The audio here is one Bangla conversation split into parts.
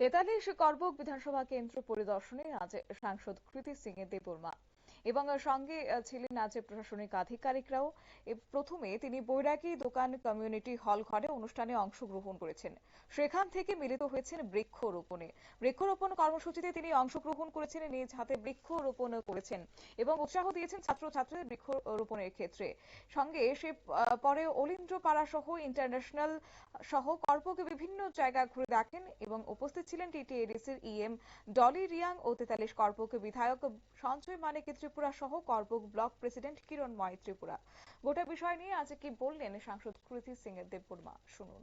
তেতাল্লিশ করবুক বিধানসভা কেন্দ্র পরিদর্শনে আজ সাংসদ কৃতি সিং দেববর্মা। এবং সঙ্গে ছিলেন আজ প্রশাসনিক আধিকারিকরাও। প্রথমে তিনি বৈরাগী দোকান কমিউনিটি হল ঘরে অনুষ্ঠানে অংশগ্রহণ করেছেন। সেখান থেকে মিলিত হয়েছেন বৃক্ষরোপণে। বৃক্ষরোপণ কর্মসূচিতে তিনি অংশগ্রহণ করেছেন, নিজ হাতে বৃক্ষরোপণ করেছেন এবং উৎসাহ দিয়েছেন ছাত্রছাত্রীদের বৃক্ষরোপণের ক্ষেত্রে। সঙ্গে সে পরে অলিন্দ্রপাড়া সহ ইন্টারন্যাশনাল সহ কর্পকে বিভিন্ন জায়গা ঘুরে দেখেন এবং উপস্থিত ছিলেন টিটিএডিসির ইএম ডলি রিয়াং ও তেতাল্লিশ কর্পক বিধায়ক সঞ্জয় মানিক ত্রিপুরা সহ করবুক ব্লক প্রেসিডেন্ট কিরণময় ত্রিপুরা। গোটা বিষয় নিয়ে আজ কি বললেন সাংসদ কৃতি সিং এর দেববর্মা? শুনুন।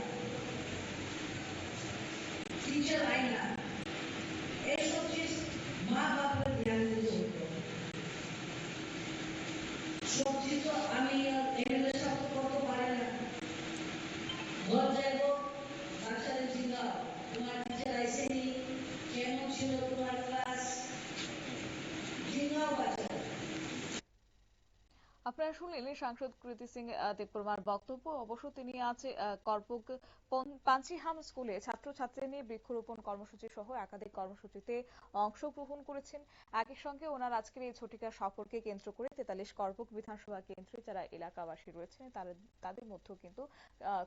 আপনারা শুনলেন সাংসদ কৃতি সিং দেববর্মার বক্তব্য। অবশ্য তিনি আজ পন- পাঞ্চিহাম স্কুলে ছাত্রছাত্রী নিয়ে বৃক্ষরোপণ কর্মসূচি সহ একাধিক কর্মসূচিতে অংশগ্রহণ করেছেন। একই সঙ্গে ওনার আজকের এই ছটিকা সফরকে কেন্দ্র করে তেতাল্লিশ করবুক বিধানসভা কেন্দ্রে যারা এলাকাবাসী রয়েছেন তাদের মধ্যেও কিন্তু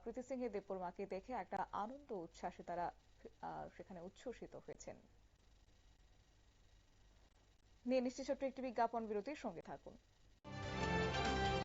কৃতি সিং দেববর্মাকে দেখে একটা আনন্দ উচ্ছ্বাসে তারা সেখানে উচ্ছ্বসিত হয়েছেন। নিয়ে নিশ্চিত ছোট্ট একটি বিজ্ঞাপন বিরতির সঙ্গে থাকুন।